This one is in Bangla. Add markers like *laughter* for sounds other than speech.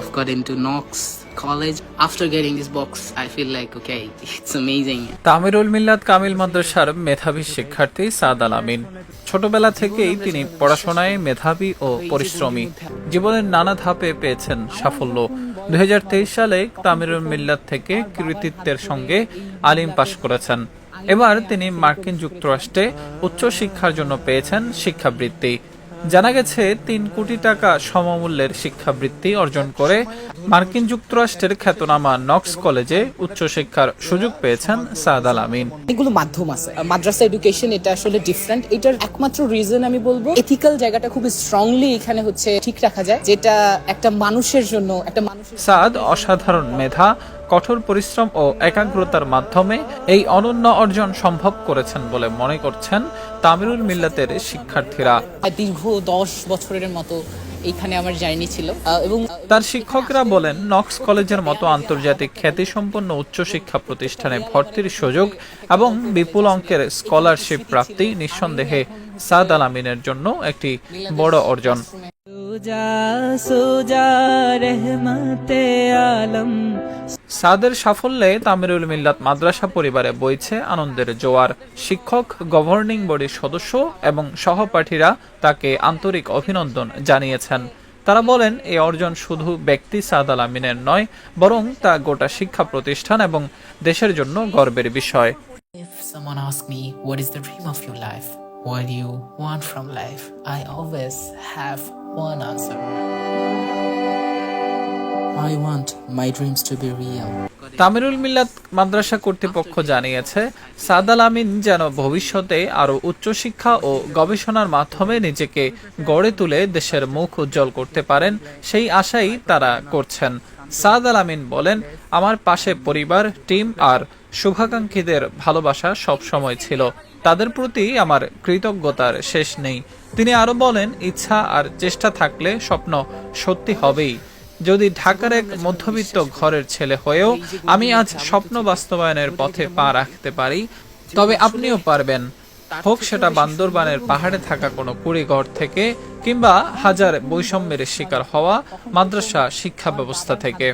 I've got into Knox College. After getting this box, I feel like okay, *laughs* it's amazing. Tamirul মিল্লাত কামিল মাদ্রাসার মেধাবী শিক্ষার্থী সাদ আল আমিন। ছোটবেলা থেকেই তিনি পড়াশোনায় মেধাবী ও পরিশ্রমী। জীবনের নানা ধাপে পেয়েছেন সাফল্য। দুই হাজার তেইশ সালে তামিরুল মিল্লাত থেকে কৃতিত্বের সঙ্গে আলিম পাশ করেছেন। এবার তিনি মার্কিন যুক্তরাষ্ট্রে উচ্চশিক্ষার জন্য পেয়েছেন শিক্ষাবৃত্তি। জানা গেছে তিন কোটি টাকা সমমূল্যের শিক্ষাবৃত্তি অর্জন করে মার্কিন যুক্তরাষ্ট্রের খ্যাতনামা নক্স কলেজে উচ্চশিক্ষার সুযোগ পেয়েছেন সাদ আল আমিন। এগুলো মাধ্যম আছে। মাদ্রাসা এডুকেশন এটা আসলে ডিফারেন্ট এটার একমাত্র রিজন আমি বলব এথিক্যাল জায়গাটা খুব স্ট্রংলি এখানে হচ্ছে ঠিক রাখা যায় যেটা একটা মানুষের জন্য একটা মানুষের সাদ অসাধারণ মেধা কঠোর পরিশ্রম ও একাগ্রতার মাধ্যমে এই অনন্য অর্জন সম্ভব করেছেন বলে মনে করছেন তামিরুল মিল্লাতের শিক্ষার্থীরা। দীর্ঘ দশ বছরের মতো এইখানে আমার জার্নি ছিল। এবং তার শিক্ষকরা বলেন নক্স কলেজের মতো আন্তর্জাতিক খ্যাতিসম্পন্ন উচ্চশিক্ষা প্রতিষ্ঠানে ভর্তির সুযোগ এবং বিপুল অঙ্কের স্কলারশিপ প্রাপ্তি নিঃসন্দেহে সাদ আল আমিনের জন্য একটি বড় অর্জন। সোজা সোজা রহমতে আলম। সাদের সাফল্যে তামিরুল মিল্লাত মাদ্রাসা পরিবারে বইছে আনন্দের জোয়ার শিক্ষক গভর্নিং বডির সদস্য এবং সহপাঠীরা তাকে আন্তরিক অভিনন্দন জানিয়েছেন তারা বলেন এই অর্জন শুধু ব্যক্তি সাদ আল আমিনের নয় বরং তা গোটা শিক্ষা প্রতিষ্ঠান এবং দেশের জন্য গর্বের বিষয় If someone asks me, what is the dream of your life? What do you want from life? I always have one answer. I want my dreams to be real. Tamirul Millat মাদ্রাসা কর্তৃপক্ষ জানিয়েছে, সাদ আল আমিন যেন ভবিষ্যতে আরও উচ্চশিক্ষা ও গবেষণার মাধ্যমে নিজেকে গড়ে তুলে দেশের মুখ উজ্জ্বল করতে পারেন, সেই আশাই তারা করছেন। সাদ আল আমিন বলেন, আমার পাশে পরিবার, টিম আর শুভাকাঙ্ক্ষীদের ভালোবাসা সব সময় ছিল। তাদের প্রতি আমার কৃতজ্ঞতার শেষ নেই। তিনি আরও বলেন, ইচ্ছা আর চেষ্টা থাকলে স্বপ্ন সত্যি হবেই। যদি ঢাকার এক মধ্যবিত্ত ঘরের ছেলে হয়েও আমি আজ স্বপ্ন বাস্তবায়নের পথে পা রাখতে পারি, তবে আপনিও পারবেন। হোক সেটা বান্দরবানের পাহাড়ে থাকা কোনো কুড়িঘর থেকে কিংবা হাজার বৈষম্যের শিকার হওয়া মাদ্রাসা শিক্ষা ব্যবস্থা থেকে।